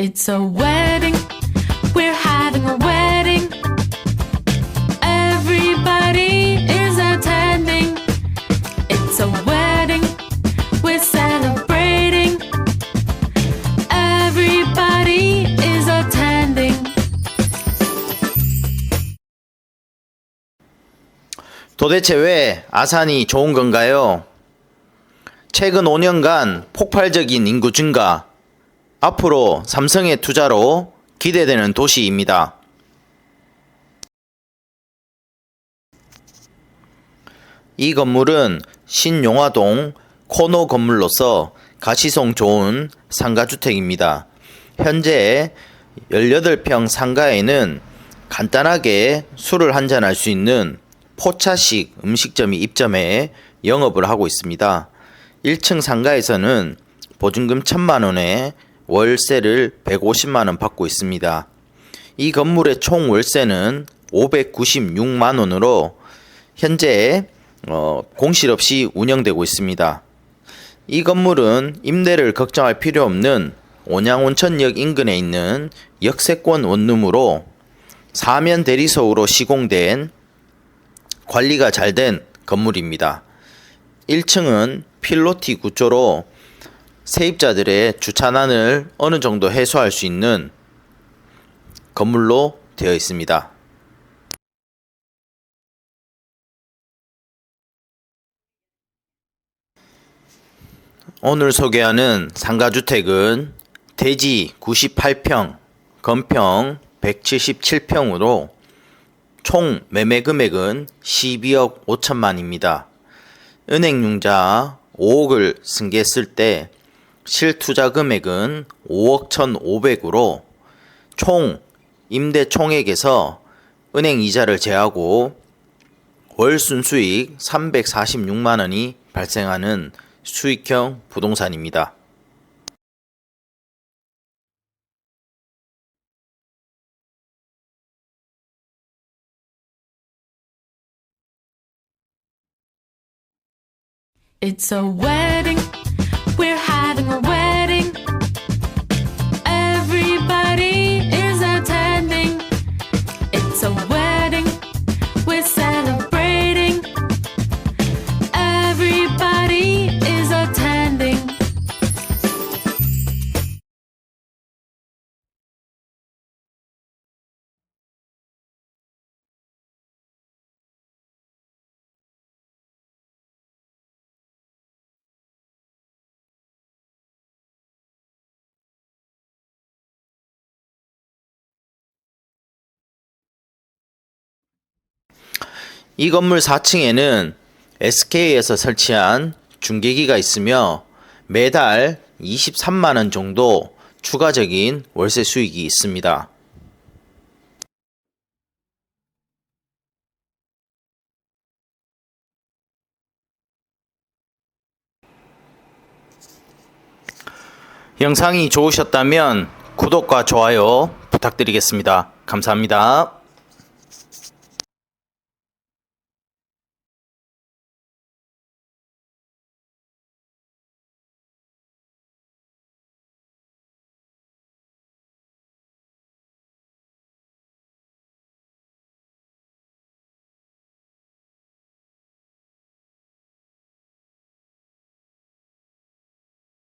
It's a wedding. We're having a wedding. Everybody is attending. It's a wedding. We're celebrating. Everybody is attending. 도대체 왜 아산이 좋은 건가요? 최근 5년간 폭발적인 인구 증가, 앞으로 삼성의 투자로 기대되는 도시입니다. 이 건물은 신용화동 코너 건물로서 가시성 좋은 상가주택입니다. 현재 18평 상가에는 간단하게 술을 한잔할 수 있는 포차식 음식점이 입점해 영업을 하고 있습니다. 1층 상가에서는 보증금 1000만 원에 월세를 150만 원 받고 있습니다. 이 건물의 총 월세는 596만 원으로 현재 어, 공실 없이 운영되고 있습니다. 이 건물은 임대를 걱정할 필요 없는 온양온천역 인근에 있는 역세권 원룸으로 사면 대리석으로 시공된 관리가 잘 된 건물입니다. 1층은 필로티 구조로 세입자들의 주차난을 어느 정도 해소할 수 있는 건물로 되어 있습니다. 오늘 소개하는 상가주택은 대지 98평, 건평 177평으로 총 매매 금액은 12억 5천만입니다. 은행융자 5억을 승계했을 때 실투자 금액은 5억 1,500으로 총 임대 총액에서 은행 이자를 제하고 월 순수익 346만 원이 발생하는 수익형 부동산입니다. It's a wedding. 이 건물 4층에는 SK에서 설치한 중계기가 있으며 매달 23만 원 정도 추가적인 월세 수익이 있습니다. 영상이 좋으셨다면 구독과 좋아요 부탁드리겠습니다. 감사합니다.